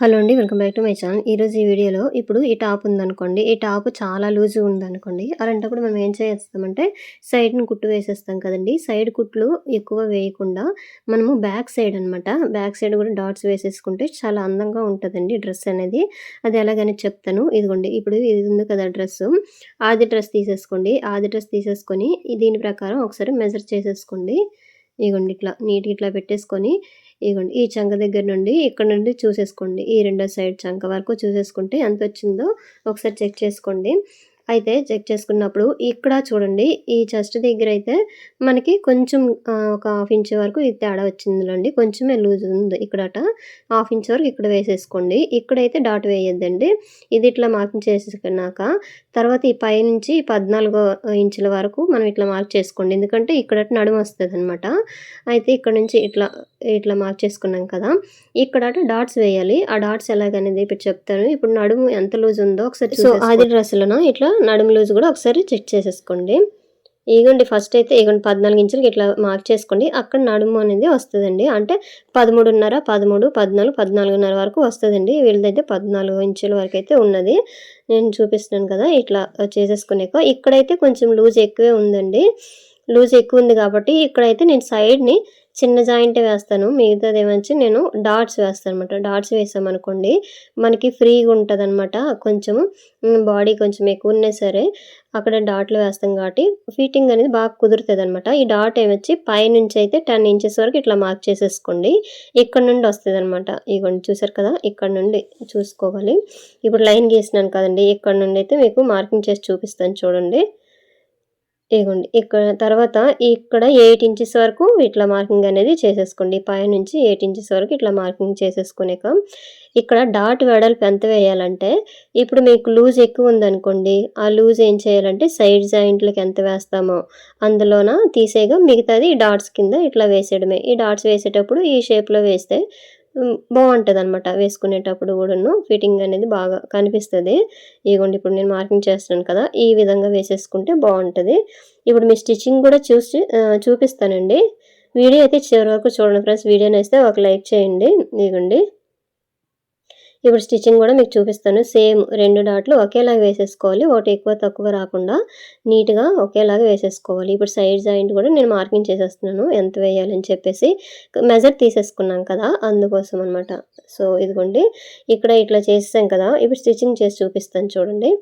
Hello అండి welcome back to my channel. ఈరోజు ఈ వీడియోలో ఇప్పుడు ఈ టాప్ ఉందనుకోండి. ఈ టాప్ చాలా లూజ్ ఉందనుకోండి. అలాంటప్పుడు మనం ఏం చేస్తామంటే సైడ్ని కుట్టు వేసేస్తాం కదండి. సైడ్ కుట్లు ఎక్కువ వేయకుండా మనము బ్యాక్ సైడ్ అనమాట బ్యాక్ సైడ్ కూడా డాట్స్ వేసేసుకుంటే చాలా అందంగా ఉంటుందండి డ్రెస్ అనేది. అది ఎలాగని చెప్తాను. ఇదిగోండి ఇప్పుడు ఇది ఉంది కదా డ్రెస్. ఆది డ్రెస్ తీసేసుకోండి. ఆది డ్రెస్ తీసేసుకొని దీని ప్రకారం ఒకసారి మెజర్ చేసేసుకోండి. ఇదిగోండి ఇట్లా నీట్గా ఇట్లా పెట్టేసుకొని ఇదిగోండి ఈ చంక దగ్గర నుండి ఇక్కడ నుండి చూసేసుకోండి. ఈ రెండో సైడ్ చంక వరకు చూసేసుకుంటే ఎంత వచ్చిందో ఒకసారి చెక్ చేసుకోండి. అయితే చెక్ చేసుకున్నప్పుడు ఇక్కడ చూడండి ఈ చెస్ట్ దగ్గర అయితే మనకి కొంచెం ఒక హాఫ్ ఇంచ్ వరకు ఇది తేడా వచ్చిందిలోండి. కొంచెమే లూజ్ ఉంది ఇక్కడట. హాఫ్ ఇంచ్ వరకు ఇక్కడ వేసేసుకోండి. ఇక్కడైతే డాట్ వేయొద్దండి. ఇది ఇట్లా మార్కింగ్ చేసేసుకున్నాక తర్వాత ఈ పై నుంచి పద్నాలుగో ఇంచుల వరకు మనం ఇట్లా మార్క్ చేసుకోండి. ఎందుకంటే ఇక్కడ నడుము వస్తుంది అనమాట అయితే ఇక్కడ నుంచి ఇట్లా ఇట్లా మార్క్ చేసుకున్నాం కదా. ఇక్కడ డాట్స్ వేయాలి. ఆ డాట్స్ ఎలాగనేది ఇప్పుడు చెప్తాను. ఇప్పుడు నడుము ఎంత లూజ్ ఉందో ఒకసారి సో ఆది డ్రెస్సులను? ఇట్లా నడుము లూజ్ కూడా ఒకసారి చెక్ చేసేసుకోండి. ఇగోండి ఫస్ట్ అయితే ఇగోండి పద్నాలుగు ఇంచులకి ఇట్లా మార్క్ చేసుకోండి అక్కడ నడుము అనేది వస్తుందండి. అంటే పదమూడున్నర పదమూడు పద్నాలుగు పద్నాలుగున్నర వరకు వస్తుందండి. వీళ్ళదైతే పద్నాలుగు ఇంచుల వరకు అయితే ఉన్నది. నేను చూపిస్తున్నాను కదా ఇట్లా చేసేసుకునేక. ఇక్కడైతే కొంచెం లూజ్ ఎక్కువే ఉందండి. లూజ్ ఎక్కువ ఉంది కాబట్టి ఇక్కడైతే నేను సైడ్ని చిన్న జాయింట్ వేస్తాను. మిగతాది ఏమంచి నేను డాట్స్ వేస్తాను అనమాట డాట్స్ వేసామనుకోండి మనకి ఫ్రీగా ఉంటుంది అనమాట కొంచెము బాడీ కొంచెం ఎక్కువ ఉన్నా సరే అక్కడ డాట్లు వేస్తాం కాబట్టి ఫిట్టింగ్ అనేది బాగా కుదురుతుంది అనమాట ఈ డాట్ ఏమొచ్చి పైనుంచి అయితే టెన్ ఇంచెస్ వరకు ఇట్లా మార్క్ చేసేసుకోండి. ఇక్కడ నుండి వస్తుంది అనమాట ఇగోండి చూసారు కదా? ఇక్కడ నుండి చూసుకోవాలి. ఇప్పుడు లైన్ గీసినాను కదండి ఇక్కడ నుండి అయితే మీకు మార్కింగ్ చేసి చూపిస్తాను చూడండి. ఇగోండి ఇక్కడ తర్వాత ఇక్కడ ఎయిట్ ఇంచెస్ వరకు ఇట్లా మార్కింగ్ అనేది చేసేసుకోండి. పై నుంచి ఎయిట్ ఇంచెస్ వరకు ఇట్లా మార్కింగ్ చేసేసుకునేక ఇక్కడ డాట్ వెడల్పు ఎంత వేయాలంటే ఇప్పుడు మీకు లూజ్ ఎక్కువ ఉందనుకోండి ఆ లూజ్ ఏం చేయాలంటే సైడ్ జాయింట్లకి ఎంత వేస్తామో అందులోన తీసేగా మిగతాది డాట్స్ కింద ఇట్లా వేసేయడమే. ఈ డాట్స్ వేసేటప్పుడు ఈ షేప్లో వేస్తే బాగుంటుంది అనమాట వేసుకునేటప్పుడు కూడాను. ఫిట్టింగ్ అనేది బాగా కనిపిస్తుంది. ఇగోండి ఇప్పుడు నేను మార్కింగ్ చేస్తున్నాను కదా ఈ విధంగా వేసేసుకుంటే బాగుంటుంది. ఇప్పుడు మీ స్టిచ్చింగ్ కూడా చూసి చూపిస్తానండి. వీడియో అయితే చివరి వరకు చూడండి ఫ్రెండ్స్. వీడియోని వేస్తే ఒక లైక్ చేయండి. ఇదిగోండి. ఇప్పుడు స్టిచ్చింగ్ కూడా మీకు చూపిస్తాను. సేమ్ రెండు డాట్లు ఒకేలాగా వేసేసుకోవాలి. ఒకటి ఎక్కువ తక్కువ రాకుండా నీట్గా ఒకేలాగా వేసేసుకోవాలి. ఇప్పుడు సైడ్ జాయింట్ కూడా నేను మార్కింగ్ చేసేస్తున్నాను. ఎంత వేయాలని చెప్పేసి మెజర్ తీసేసుకున్నాం కదా అందుకోసం అనమాట సో ఇదిగోండి. ఇక్కడ ఇట్లా చేసాం కదా. ఇప్పుడు స్టిచ్చింగ్ చేసి చూపిస్తాను చూడండి.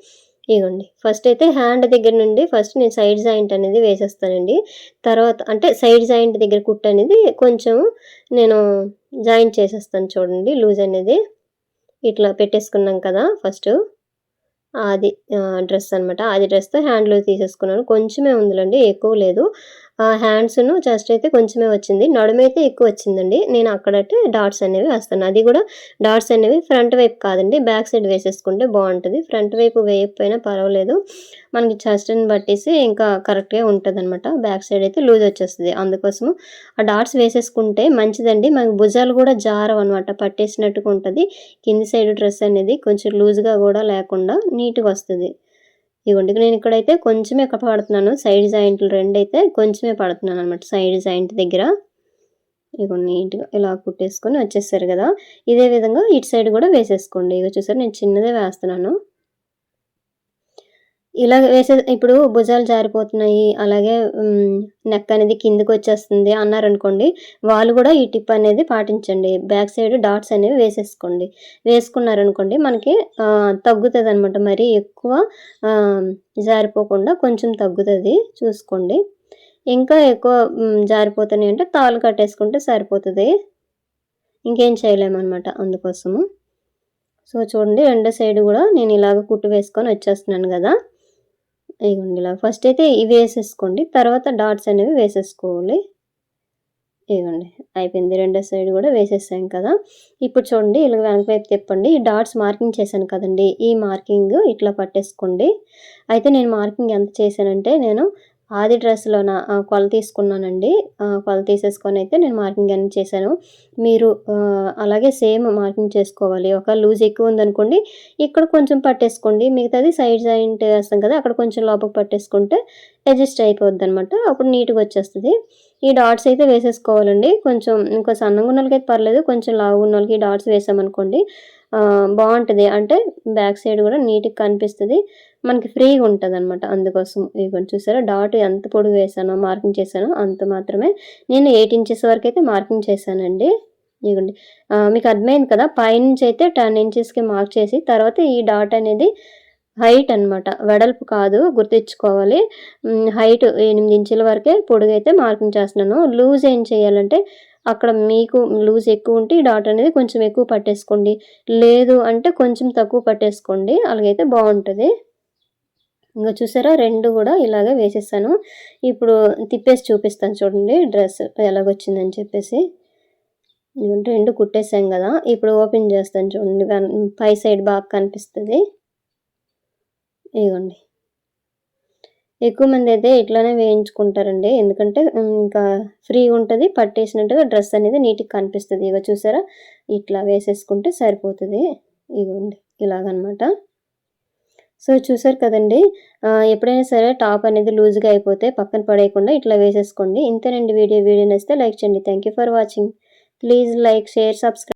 ఇదిగోండి. ఫస్ట్ అయితే హ్యాండ్ దగ్గర నుండి ఫస్ట్ నేను సైడ్ జాయింట్ అనేది వేసేస్తానండి. తర్వాత అంటే సైడ్ జాయింట్ దగ్గర కుట్ అనేది కొంచెం నేను జాయింట్ చేసేస్తాను చూడండి లూజ్ అనేది. ఇట్లా పెట్టేసుకున్నాం కదా ఫస్ట్. అది డ్రెస్ అనమాట అది డ్రెస్తో హ్యాండ్లో తీసేసుకున్నాను. కొంచెమే ఉందిలండి ఎక్కువ లేదు. హ్యాండ్స్ను చెస్ట్ అయితే కొంచెమే వచ్చింది. నడుమైతే ఎక్కువ వచ్చిందండి. నేను అక్కడైతే డాట్స్ అనేవి వేస్తాను. అది కూడా డాట్స్ అనేవి ఫ్రంట్ వైపు కాదండి. బ్యాక్ సైడ్ వేసేసుకుంటే బాగుంటుంది. ఫ్రంట్ వైపు వేయకపోయినా పర్వాలేదు. మనకి చెస్ట్ని బట్టేసి ఇంకా కరెక్ట్గా ఉంటుంది అనమాట బ్యాక్ సైడ్ అయితే లూజ్ వచ్చేస్తుంది. అందుకోసము ఆ డాట్స్ వేసేసుకుంటే మంచిదండి. మనకి భుజాలు కూడా జారవు అనమాట పట్టేసినట్టుగా ఉంటుంది. కింది సైడ్ డ్రెస్ అనేది కొంచెం లూజ్గా కూడా లేకుండా నీట్గా వస్తుంది. ఇవ్వండి నేను ఇక్కడైతే కొంచెమే పడుతున్నాను. సైడ్ జాయింట్లు రెండు అయితే కొంచెమే పడుతున్నాను అనమాట సైడ్ జాయింట్ దగ్గర. ఇగో నీట్గా ఇలా కుట్టేసుకొని వచ్చేసారు కదా. ఇదే విధంగా ఇటు సైడ్ కూడా వేసేసుకోండి. ఇక చూసారు నేను చిన్నదే వేస్తున్నాను. ఇలా వేసే ఇప్పుడు భుజాలు జారిపోతున్నాయి. అలాగే నెక్ అనేది కిందకి వచ్చేస్తుంది అన్నారనుకోండి వాళ్ళు కూడా ఈ టిప్ అనేది పాటించండి. బ్యాక్ సైడ్ డాట్స్ అనేవి వేసేసుకోండి. వేసుకున్నారనుకోండి మనకి తగ్గుతుంది అనమాట మరి ఎక్కువ జారిపోకుండా కొంచెం తగ్గుతుంది చూసుకోండి. ఇంకా ఎక్కువ జారిపోతున్నాయి అంటే తాళ్ళు కట్టేసుకుంటే సరిపోతుంది. ఇంకేం చేయలేమన్నమాట అందుకోసము. సో చూడండి రెండో సైడ్ కూడా నేను ఇలాగ కుట్టు వేసుకొని వచ్చేస్తున్నాను కదా. ఇవ్వండి ఇలా. ఫస్ట్ అయితే ఇవి వేసేసుకోండి. తర్వాత డాట్స్ అనేవి వేసేసుకోవాలి. ఇవ్వండి అయిపోయింది. రెండో సైడ్ కూడా వేసేసాం కదా. ఇప్పుడు చూడండి ఇలా వెనక వైపు తిప్పండి. ఈ డాట్స్ మార్కింగ్ చేశాను కదండి. ఈ మార్కింగ్ ఇట్లా పట్టేసుకోండి. అయితే నేను మార్కింగ్ ఎంత చేశానంటే నేను ఆది డ్రెస్లో నా కొల తీసుకున్నానండి. కొల తీసేసుకొని అయితే నేను మార్కింగ్ అనేది చేశాను. మీరు అలాగే సేమ్ మార్కింగ్ చేసుకోవాలి. ఒక లూజ్ ఎక్కువ ఉందనుకోండి ఇక్కడ కొంచెం పట్టేసుకోండి. మిగతాది సైడ్ జాయింట్ వేస్తాం కదా అక్కడ కొంచెం లోపలికి పట్టేసుకుంటే అడ్జస్ట్ అయిపోద్ది అనమాట అప్పుడు నీట్గా వచ్చేస్తుంది. ఈ డాట్స్ అయితే వేసేసుకోవాలండి. కొంచెం ఇంకా సన్నగా ఉన్న వాళ్ళకి అయితే పర్లేదు. కొంచెం లావు ఉన్న వాళ్ళకి డాట్స్ వేసామనుకోండి బాగుంటుంది. అంటే బ్యాక్ సైడ్ కూడా నీట్గా కనిపిస్తుంది. మనకి ఫ్రీగా ఉంటుంది అనమాట అందుకోసం. ఇదిగోండి చూసారా? డాట్ ఎంత పొడుగు వేసానో మార్కింగ్ చేశానో అంత మాత్రమే. నేను ఎయిట్ ఇంచెస్ వరకు అయితే మార్కింగ్ చేశానండి. ఇదిగోండి మీకు అర్థమైంది కదా? పైనుంచి అయితే టెన్ ఇంచెస్కి మార్క్ చేసి తర్వాత ఈ డాట్ అనేది హైట్ అన్నమాట. వెడల్పు కాదు గుర్తించుకోవాలి. హైట్ ఎనిమిది ఇంచుల వరకే పొడుగైతే మార్కింగ్ చేస్తున్నాను. లూజ్ ఏం చేయాలంటే అక్కడ మీకు లూజ్ ఎక్కువ ఉంటే ఈ డాట్ అనేది కొంచెం ఎక్కువ పట్టేసుకోండి. లేదు అంటే కొంచెం తక్కువ పట్టేసుకోండి. అలాగైతే బాగుంటుంది. ఇంకా చూసారా? రెండు కూడా ఇలాగే వేసేసాను ఇప్పుడు తిప్పేసి చూపిస్తాను చూడండి డ్రెస్ ఎలాగొచ్చిందని చెప్పేసి. ఇదిగోండి రెండు కుట్టేసాం కదా. ఇప్పుడు ఓపెన్ చేస్తాను చూడండి. పై సైడ్ బాగా కనిపిస్తుంది. ఇదిగోండి. ఎక్కువ మంది అయితే ఇట్లానే వేయించుకుంటారండి. ఎందుకంటే ఇంకా ఫ్రీ ఉంటుంది పట్టేసినట్టుగా డ్రెస్ అనేది నీట్గా కనిపిస్తుంది. ఇక చూసారా? ఇట్లా వేసేసుకుంటే సరిపోతుంది. ఇదిగోండి ఇలాగనమాట. సో చూసారు కదండి ఎప్పుడైనా సరే టాప్ అనేది లూజ్గా అయిపోతే పక్కన పడేయకుండా ఇట్లా వేసేసుకోండి. ఇంతేనండి వీడియో. వీడియో నచ్చితే లైక్ చేయండి. Thank you for watching please like share subscribe